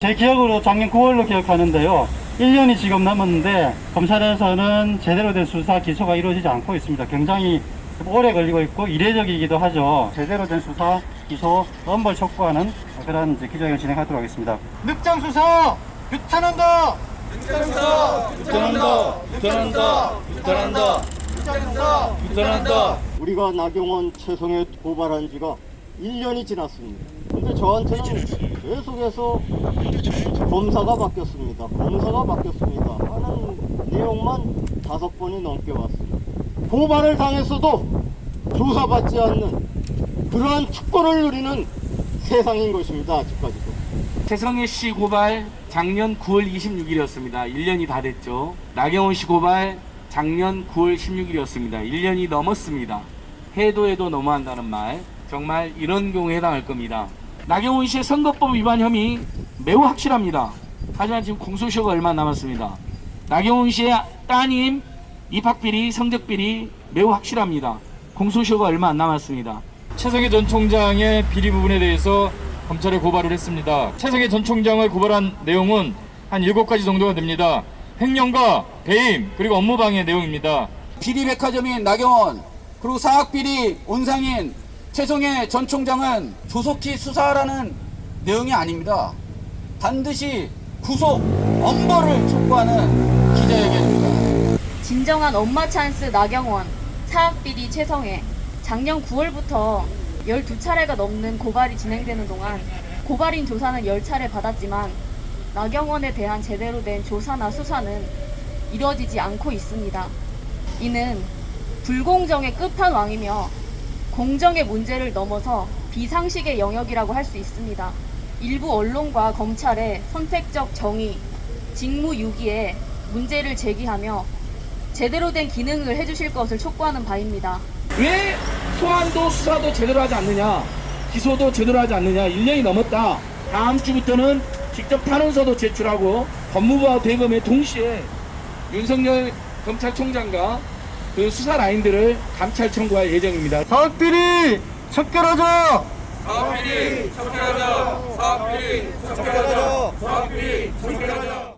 제 기억으로 작년 9월로 기억하는데요. 1년이 지금 넘었는데 검찰에서는 제대로 된 수사 기소가 이루어지지 않고 있습니다. 굉장히 오래 걸리고 있고 이례적이기도 하죠. 제대로 된 수사 기소 엄벌 촉구하는 그런 이제 기자회견 진행하도록 하겠습니다. 늑장 수사 규탄한다. 유턴한다! 유턴한다! 유턴한다! 유턴한다! 우리가 나경원, 최성애 고발한 지가 1년이 지났습니다. 근데 저한테는 계속해서 검사가 바뀌었습니다. 검사가 바뀌었습니다. 하는 내용만 다섯 번이 넘게 왔습니다. 고발을 당했어도 조사받지 않는 그러한 특권을 누리는 세상인 것입니다. 아직까지도. 최성애 씨 고발 작년 9월 26일이었습니다. 1년이 다 됐죠. 나경원 씨 고발 작년 9월 16일이었습니다. 1년이 넘었습니다. 해도 해도 너무한다는 말 정말 이런 경우에 해당할 겁니다. 나경원 씨의 선거법 위반 혐의 매우 확실합니다. 하지만 지금 공소시효가 얼마 안 남았습니다. 나경원 씨의 따님 입학비리 성적비리 매우 확실합니다. 공소시효가 얼마 안 남았습니다. 최성해 전 총장의 비리 부분에 대해서 검찰에 고발을 했습니다. 최성해 전 총장을 고발한 내용은 한 7가지 정도가 됩니다. 횡령과 배임 그리고 업무방해 내용입니다. 비리 백화점인 나경원 그리고 사학비리 온상인 최성해 전 총장은 조속히 수사하라는 내용이 아닙니다. 반드시 구속 엄벌을 촉구하는 기자회견입니다. 진정한 엄마 찬스 나경원, 사학비리 최성애. 작년 9월부터 12차례가 넘는 고발이 진행되는 동안 고발인 조사는 10차례 받았지만 나경원에 대한 제대로 된 조사나 수사는 이루어지지 않고 있습니다. 이는 불공정의 끝판왕이며 공정의 문제를 넘어서 비상식의 영역이라고 할 수 있습니다. 일부 언론과 검찰의 선택적 정의, 직무유기에 문제를 제기하며 제대로 된 기능을 해주실 것을 촉구하는 바입니다. 왜 소환도 수사도 제대로 하지 않느냐 기소도 제대로 하지 않느냐 1년이 넘었다 다음 주부터는 직접 탄원서도 제출하고 법무부와 대검에 동시에 윤석열 검찰총장과 그 수사 라인들을 감찰 청구할 예정입니다! 사업비리 척결하자! 사업비리 척결하자!